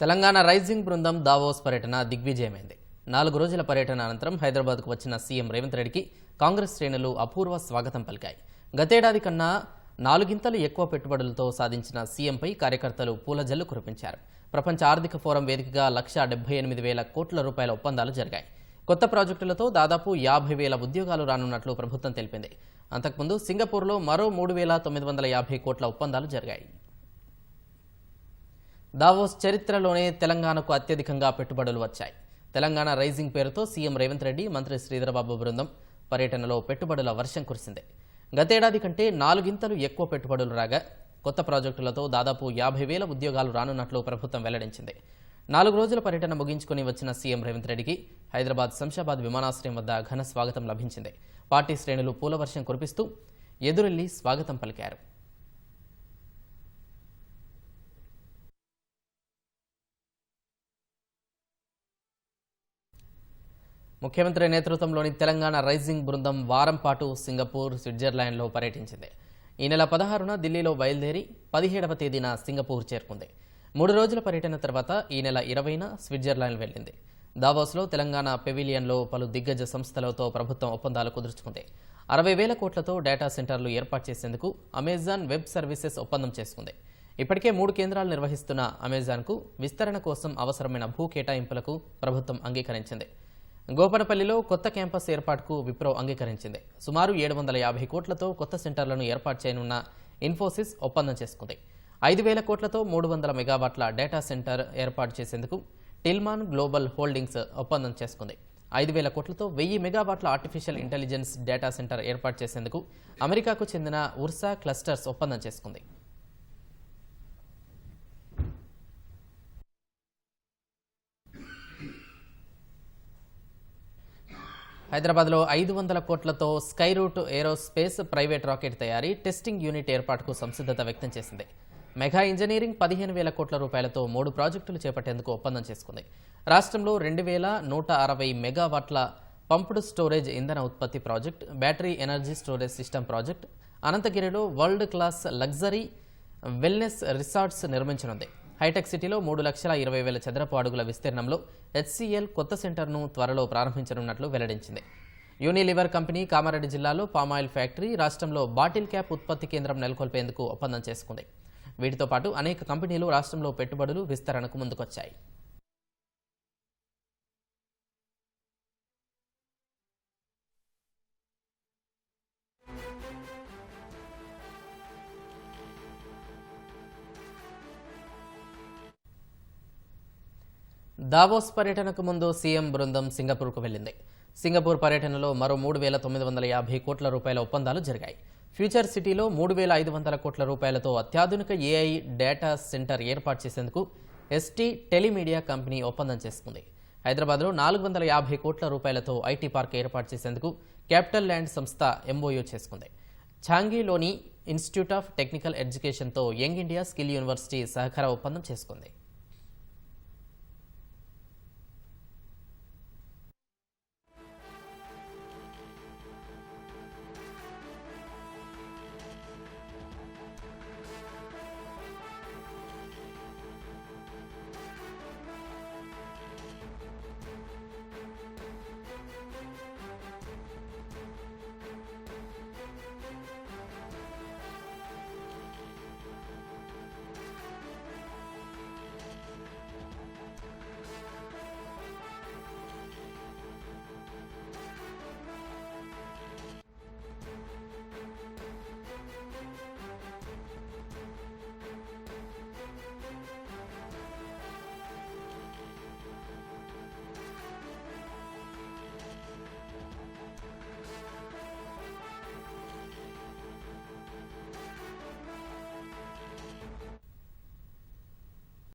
Telangana rising బృందం Davos పర్యటన దిగ్విజయమైంది. నాలుగు రోజుల పర్యటన అనంతరం హైదరాబాద్కు వచ్చిన సీఎం రేవంత్ రెడ్డికి కాంగ్రెస్ శ్రేణులు అపూర్వ స్వాగతం పలికాయి. గతేడాది కన్నా నాలుగింతలు ఎక్కువ పెట్టుబడులతో సాధించిన సీఎంపై కార్యకర్తలు పూల జల్లు కురిపించారు. ప్రపంచ ఆర్థిక ఫోరం వేదికగా లక్ష డెబ్బై ఎనిమిది వేల కోట్ల రూపాయల ఒప్పందాలు జరిగాయి. కొత్త ప్రాజెక్టులతో దాదాపు యాభై వేల ఉద్యోగాలు రానున్నట్లు ప్రభుత్వం తెలిపింది. అంతకుముందు సింగపూర్లో మరో మూడు వేల తొమ్మిది వందల యాభై కోట్ల ఒప్పందాలు జరిగాయి. దావోస్ చరిత్రలోనే తెలంగాణకు అత్యధికంగా పెట్టుబడులు వచ్చాయి. తెలంగాణ రైజింగ్ పేరుతో సీఎం రేవంత్ రెడ్డి మంత్రి శ్రీధరబాబు బృందం పర్యటనలో పెట్టుబడుల వర్షం కురిసింది. గతేడాది కంటే నాలుగింతలు ఎక్కువ పెట్టుబడులు రాగా కొత్త ప్రాజెక్టులతో దాదాపు యాభై వేల ఉద్యోగాలు రానున్నట్లు ప్రభుత్వం వెల్లడించింది. నాలుగు రోజుల పర్యటన ముగించుకుని వచ్చిన సీఎం రేవంత్ రెడ్డికి హైదరాబాద్ శంషాబాద్ విమానాశ్రయం వద్ద ఘన స్వాగతం లభించింది. పార్టీ శ్రేణులు పూల వర్షం కురిపిస్తూ ఎదురెళ్ళి స్వాగతం పలికారు. ముఖ్యమంత్రి నేతృత్వంలోని తెలంగాణ రైజింగ్ బృందం వారం పాటు సింగపూర్ స్విట్జర్లాండ్లో పర్యటించింది. ఈ నెల పదహారున ఢిల్లీలో బయలుదేరి పదిహేడవ తేదీన సింగపూర్ చేరుకుంది. మూడు రోజుల పర్యటన తర్వాత ఈ నెల ఇరవైన స్విట్జర్లాండ్ వెళ్ళింది. దావోస్లో తెలంగాణ పెవిలియన్లో పలు దిగ్గజ సంస్థలతో ప్రభుత్వం ఒప్పందాలు కుదుర్చుకుంది. అరవై వేల కోట్లతో డేటా సెంటర్లు ఏర్పాటు చేసేందుకు అమెజాన్ వెబ్ సర్వీసెస్ ఒప్పందం చేసుకుంది. ఇప్పటికే మూడు కేంద్రాలు నిర్వహిస్తున్న అమెజాన్కు విస్తరణ కోసం అవసరమైన భూ కేటాయింపులకు ప్రభుత్వం అంగీకరించింది. గోపనపల్లిలో కొత్త క్యాంపస్ ఏర్పాటుకు విప్రో అంగీకరించింది. సుమారు ఏడు వందల యాభై కోట్లతో కొత్త సెంటర్లను ఏర్పాటు చేయనున్న ఇన్ఫోసిస్ ఒప్పందం చేసుకుంది. ఐదు వేల కోట్లతో మూడు వందల మెగావాట్ల డేటా సెంటర్ ఏర్పాటు చేసేందుకు టిల్మాన్ గ్లోబల్ హోల్డింగ్స్ ఒప్పందం చేసుకుంది. ఐదు వేల కోట్లతో వెయ్యి మెగావాట్ల ఆర్టిఫిషియల్ ఇంటెలిజెన్స్ డేటా సెంటర్ ఏర్పాటు చేసేందుకు అమెరికాకు చెందిన ఉర్సా క్లస్టర్స్ ఒప్పందం చేసుకుంది. హైదరాబాద్లో ఐదు వందల కోట్లతో Skyroot aerospace private rocket తయారీ టెస్టింగ్ యూనిట్ ఏర్పాటుకు సంసిద్ధత వ్యక్తం చేసింది. మెగా ఇంజనీరింగ్ పదిహేను వేల కోట్ల రూపాయలతో మూడు ప్రాజెక్టులు చేపట్టేందుకు ఒప్పందం చేసుకుంది. రాష్ట్రంలో రెండు వేల నూట అరవై మెగావాట్ల పంప్డ్ స్టోరేజ్ ఇంధన ఉత్పత్తి project battery energy storage system project అనంతగిరిలో world class luxury wellness resorts నిర్మించనుంది. Hitech సిటీలో మూడు లక్షల ఇరవై వేల చదరపు అడుగుల విస్తీర్ణంలో హెచ్సిఎల్ కొత్త సెంటర్ను త్వరలో ప్రారంభించనున్నట్లు వెల్లడించింది. యూనిలివర్ కంపెనీ కామారెడ్డి జిల్లాలో పామాయిల్ ఫ్యాక్టరీ రాష్ట్రంలో బాటిల్ క్యాప్ ఉత్పత్తి కేంద్రం నెలకొల్పేందుకు ఒప్పందం చేసుకుంది. వీటితో పాటు అనేక కంపెనీలు రాష్ట్రంలో పెట్టుబడులు విస్తరణకు ముందుకొచ్చాయి. దావోస్ పర్యటనకు ముందు సీఎం బృందం సింగపూర్కు వెళ్ళింది. సింగపూర్ పర్యటనలో మరో మూడు వేల తొమ్మిది వందల యాభై కోట్ల రూపాయల ఒప్పందాలు జరిగాయి. ఫ్యూచర్ సిటీలో మూడు వేల ఐదు వందల కోట్ల రూపాయలతో అత్యాధునిక ఏఐ డేటా సెంటర్ ఏర్పాటు చేసేందుకు ఎస్టీ టెలిమీడియా కంపెనీ ఒప్పందం చేసుకుంది. హైదరాబాద్లో నాలుగు వందల యాభై కోట్ల రూపాయలతో ఐటీ పార్క్ ఏర్పాటు చేసేందుకు క్యాపిటల్ ల్యాండ్ సంస్థ ఎంఓయూ చేసుకుంది. ఛాంగీలోని ఇన్స్టిట్యూట్ ఆఫ్ టెక్నికల్ ఎడ్యుకేషన్తో యంగ్ ఇండియా స్కిల్ యూనివర్సిటీ సహకార ఒప్పందం చేసుకుంది.